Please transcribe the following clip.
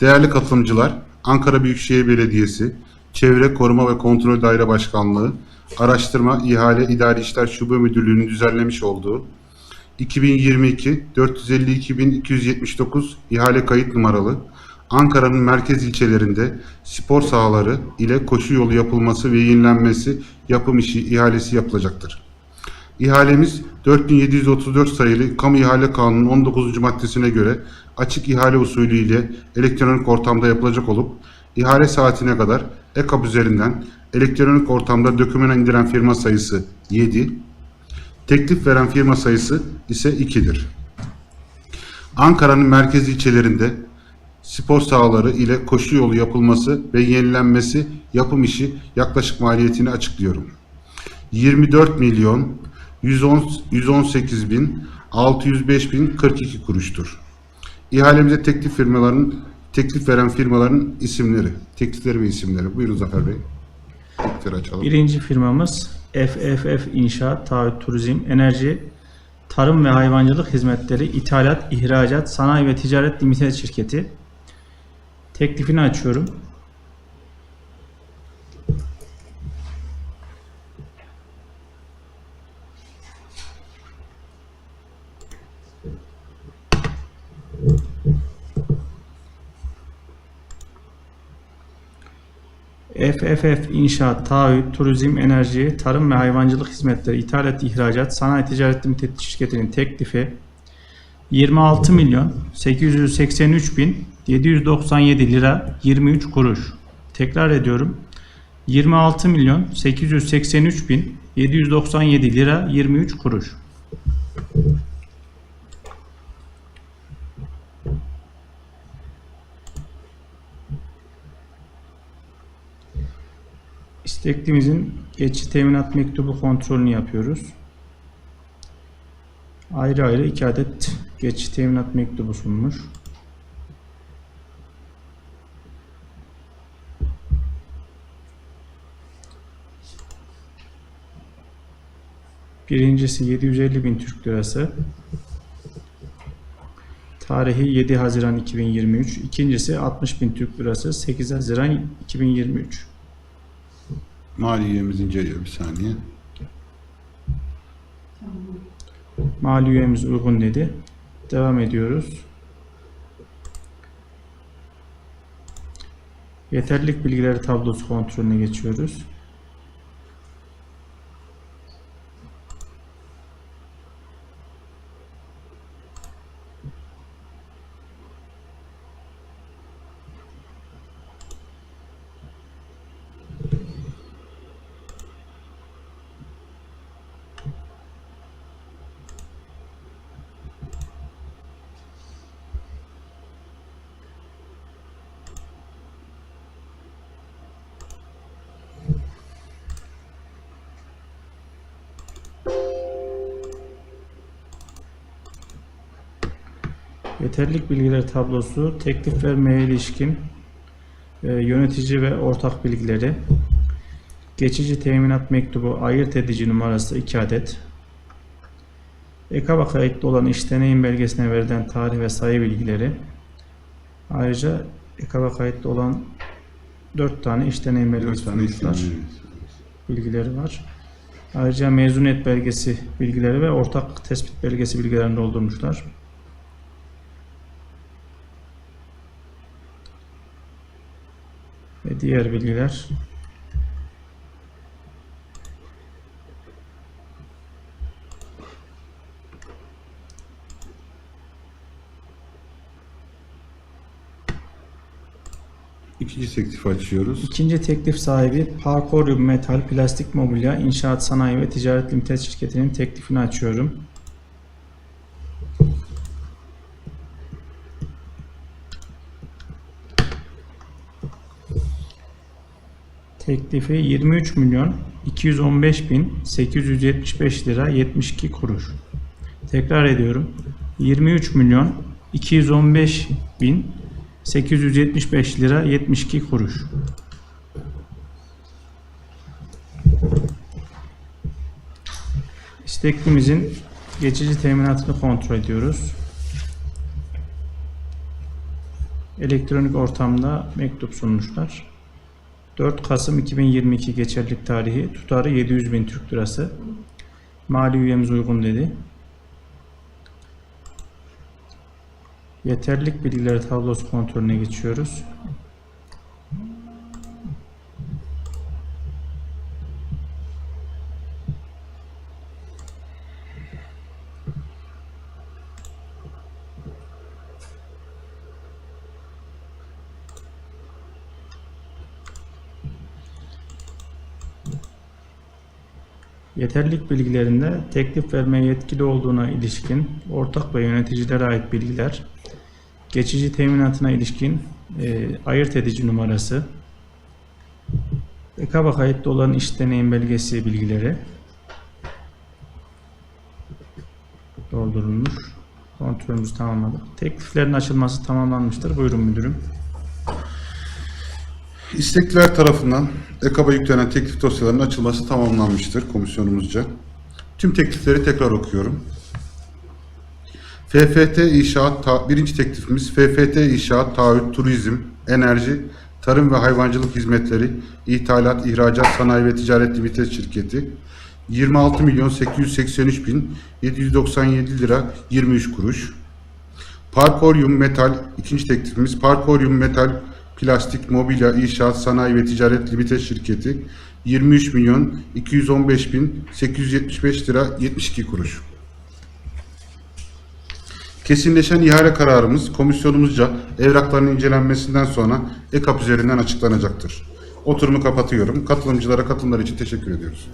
Değerli katılımcılar, Ankara Büyükşehir Belediyesi, Çevre Koruma ve Kontrol Daire Başkanlığı, Araştırma, İhale, İdari İşler Şube Müdürlüğü'nün düzenlemiş olduğu 2022 452.279 ihale kayıt numaralı Ankara'nın merkez ilçelerinde spor sahaları ile koşu yolu yapılması ve yenilenmesi yapım işi ihalesi yapılacaktır. İhalemiz 4734 sayılı Kamu İhale Kanunu'nun 19. maddesine göre açık ihale usulü ile elektronik ortamda yapılacak olup ihale saatine kadar EKAP üzerinden elektronik ortamda doküman indiren firma sayısı 7, teklif veren firma sayısı ise 2'dir. Ankara'nın merkez ilçelerinde spor sahaları ile koşu yolu yapılması ve yenilenmesi yapım işi yaklaşık maliyetini açıklıyorum. 24 milyon 110 118 bin 605 bin 42 kuruştur. İhalemize teklif firmaların teklif veren firmaların isimleri, teklifleri ve isimleri. Buyurun Zafer Bey. Açalım. Birinci firmamız FFF İnşaat, Taahhüt, Turizm, Enerji, Tarım ve Hayvancılık Hizmetleri, İthalat, İhracat, Sanayi ve Ticaret Limited Şirketi. Teklifini açıyorum. FFF İnşaat, Taahhüt, Turizm, Enerji, Tarım ve Hayvancılık Hizmetleri, İthalat, İhracat, Sanayi Ticaret Limited Şirketi'nin teklifi 26 milyon 883 bin 797 lira 23 kuruş. Tekrar ediyorum. 26 milyon 883 bin 797 lira 23 kuruş. İsteklimizin geçici teminat mektubu kontrolünü yapıyoruz. Ayrı ayrı iki adet geçici teminat mektubu sunmuş. Birincisi 750 bin Türk Lirası. Tarihi 7 Haziran 2023. İkincisi 60 bin Türk Lirası 8 Haziran 2023. Maliyemiz inceliyor bir saniye. Mali üyemiz uygun dedi. Devam ediyoruz. Yeterlilik bilgileri tablosu kontrolüne geçiyoruz. Yeterlilik bilgileri tablosu, teklif vermeye ilişkin e, yönetici ve ortak bilgileri, geçici teminat mektubu ayırt edici numarası 2 adet, EKAB'a kayıtlı olan iş deneyim belgesine verilen tarih ve sayı bilgileri, ayrıca EKAB'a kayıtlı olan 4 tane iş deneyim belgesi tane bilgileri var. Ayrıca mezuniyet belgesi bilgileri ve ortak tespit belgesi bilgilerini doldurmuşlar. Ve diğer bilgiler İkinci teklifi açıyoruz. İkinci teklif sahibi Parkorium Metal Plastik Mobilya İnşaat Sanayi ve Ticaret Limited şirketinin teklifini açıyorum. Teklifi 23 milyon 215 bin 875 lira 72 kuruş. Tekrar ediyorum. 23 milyon 215 bin 875 lira 72 kuruş. İsteklimizin geçici teminatını kontrol ediyoruz. elektronik ortamda mektup sunmuşlar. 4 Kasım 2022 geçerlilik tarihi tutarı 700 bin Türk Lirası. Mali üyemiz uygun dedi. Yeterlilik bilgileri tablosu kontrolüne geçiyoruz. Yeterlilik bilgilerinde teklif vermeye yetkili olduğuna ilişkin ortak ve yöneticilere ait bilgiler, geçici teminatına ilişkin e, ayırt edici numarası, EKAB'a kayıtlı olan iş deneyim belgesi bilgileri doldurulmuş. Kontrolümüzü tamamladık. Tekliflerin açılması tamamlanmıştır. Buyurun müdürüm. İstekliler tarafından EKAB'a yüklenen teklif dosyalarının açılması tamamlanmıştır komisyonumuzca. Tüm teklifleri tekrar okuyorum. FFT İnşaat, ta- birinci teklifimiz FFT İnşaat, Taahhüt, Turizm, Enerji, Tarım ve Hayvancılık Hizmetleri, İthalat, İhracat, Sanayi ve Ticaret Limited Şirketi 26 milyon 883 bin 797 lira 23 kuruş. Parkorium Metal, ikinci teklifimiz Parkorium Metal, Plastik, Mobilya, İnşaat, Sanayi ve Ticaret Limited Şirketi 23 milyon 215 bin 875 lira 72 kuruş. Kesinleşen ihale kararımız komisyonumuzca evrakların incelenmesinden sonra EKAP üzerinden açıklanacaktır. Oturumu kapatıyorum. Katılımcılara katılımları için teşekkür ediyoruz.